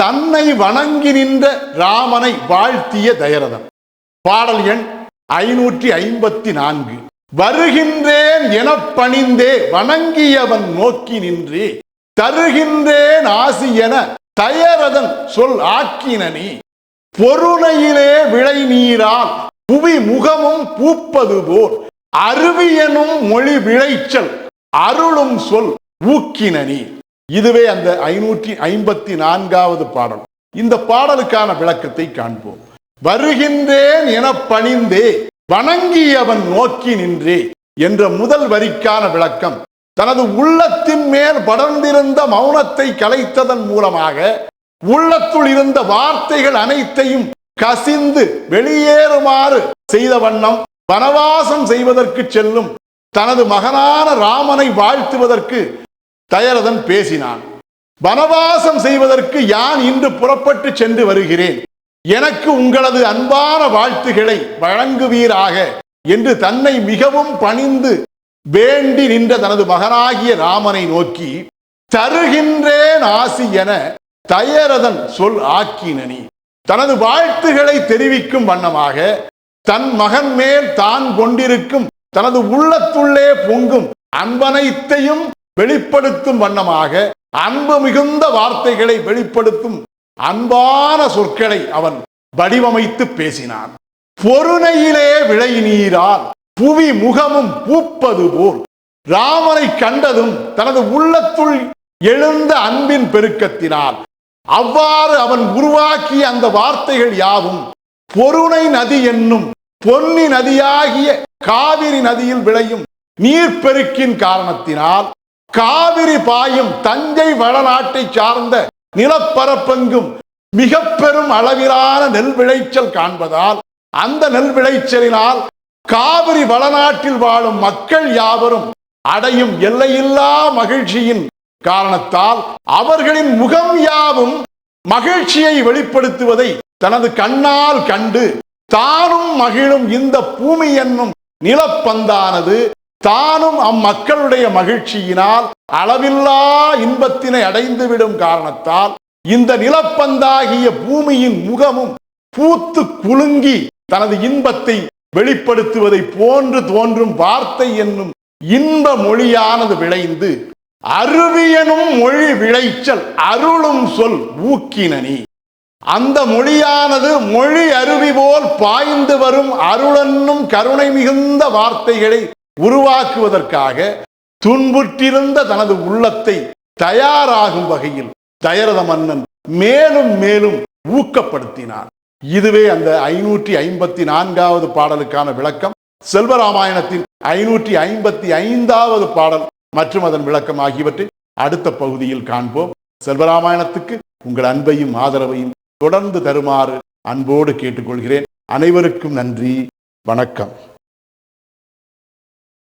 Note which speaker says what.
Speaker 1: தன்னை வணங்கி நின்ற ராமனை வாழ்த்திய தயரதன். பாடல் எண் ஐநூற்றி ஐம்பத்தி நான்கு. வருகின்றேன் என பணிந்தே வணங்கியவன் நோக்கி நின்று. தருகின்றேன் ஆசி என தயரதன் சொல் ஆக்கினனி பொருளையிலே விளை நீரால் புவி முகமும் பூப்பது போல் அருவியனும் மொழி விளைச்சல் அருளும் சொல் ஊக்கினனி இதுவே அந்த ஐநூற்றி ஐம்பத்தி நான்காவது பாடல். இந்த பாடலுக்கான விளக்கத்தை காண்போம். வருகின்றேன் என பணிந்தே வணங்கியவன் நோக்கி நின்றே என்ற முதல் வரிக்கான விளக்கம் தனது உள்ளத்தின் மேல் படர்ந்திருந்த மௌனத்தை கலைத்ததன் மூலமாக உள்ளத்துள் இருந்த வார்த்தைகள் அனைத்தையும் கசிந்து வெளியேறுமாறு செய்த வண்ணம் வனவாசம் செய்வதற்கு செல்லும் தனது மகனான ராமனை வாழ்த்துவதற்கு தயரதன் பேசினான் வனவாசம் செய்வதற்கு யான் இன்று புறப்பட்டு சென்று வருகிறேன்? எனக்கு உங்களது அன்பான வாழ்த்துகளை வழங்குவீராக என்று தன்னை மிகவும் பணிந்து வேண்டி நின்ற தனது மகனாகிய ராமனை நோக்கி தருகின்றேன் ஆசி என தயரதன் சொல் ஆக்கினனி. தனது வாழ்த்துகளை தெரிவிக்கும் வண்ணமாக தன் மகன் மேல் தான் கொண்டிருக்கும் தனது உள்ளத்துள்ளே பொங்கும் அன்பனைத்தையும் வெளிப்படுத்தும் வண்ணமாக அன்பு மிகுந்த வார்த்தைகளை வெளிப்படுத்தும் அன்பான சொற்களை அவன் வடிவமைத்து பேசினான். பொருணையிலே விளை நீரால் புவி முகமும் பூப்பது போல் ராமனை கண்டதும் தனது உள்ளத்துள் எழுந்த அன்பின் பெருக்கத்தினால் அவ்வாறு அவன் உருவாக்கிய அந்த வார்த்தைகள் யாவும் பொருணை நதி என்னும் பொன்னி நதியாகிய காவிரி நதியில் விளையும் நீர்ப்பெருக்கின் காரணத்தினால் காவிரி பாயும் தஞ்சை வளநாட்டை சார்ந்த நிலப்பரப்பெங்கும் மிக பெரும் அளவிலான நெல் விளைச்சல் காண்பதால் அந்த நெல் விளைச்சலினால் காவிரி வளநாட்டில் வாழும் மக்கள் யாவரும் அடையும் எல்லையில்லா மகிழ்ச்சியின் காரணத்தால் அவர்களின் முகம் யாவும் மகிழ்ச்சியை வெளிப்படுத்துவதை தனது கண்ணால் கண்டு தானும் மகிழும் இந்த பூமி என்னும் நிலப்பந்தானது தானும் அம்மக்களுடைய மகிழ்ச்சியினால் அளவில்லா இன்பத்தினை அடைந்துவிடும் காரணத்தால் இந்த நிலப்பந்தாகிய பூமியின் முகமும் பூத்து குலுங்கி தனது இன்பத்தை வெளிப்படுத்துவதை போன்று தோன்றும் வார்த்தை என்னும் இன்ப மொழியானது விளைந்து அருவியனும் மொழி விளைச்சல் அருளும் சொல் ஊக்கினனி. அந்த மொழியானது மொழி அருவி போல் பாய்ந்து வரும் அருளென்னும் கருணை மிகுந்த வார்த்தைகளை உருவாக்குவதற்காக துன்புற்றிருந்த தனது உள்ளத்தை தயாராகும் வகையில் தயரத மன்னன் மேலும் மேலும் ஊக்கப்படுத்தினான். இதுவே அந்த ஐநூற்றி ஐம்பத்தி நான்காவது பாடலுக்கான விளக்கம். செல்வராமாயணத்தின் ஐநூற்றி ஐம்பத்தி ஐந்தாவது பாடல் மற்றும் அதன் விளக்கம் ஆகியவற்றை அடுத்த பகுதியில் காண்போம். செல்வராமாயணத்துக்கு உங்கள் அன்பையும் ஆதரவையும் தொடர்ந்து தருமாறு அன்போடு கேட்டுக்கொள்கிறேன். அனைவருக்கும் நன்றி. வணக்கம்.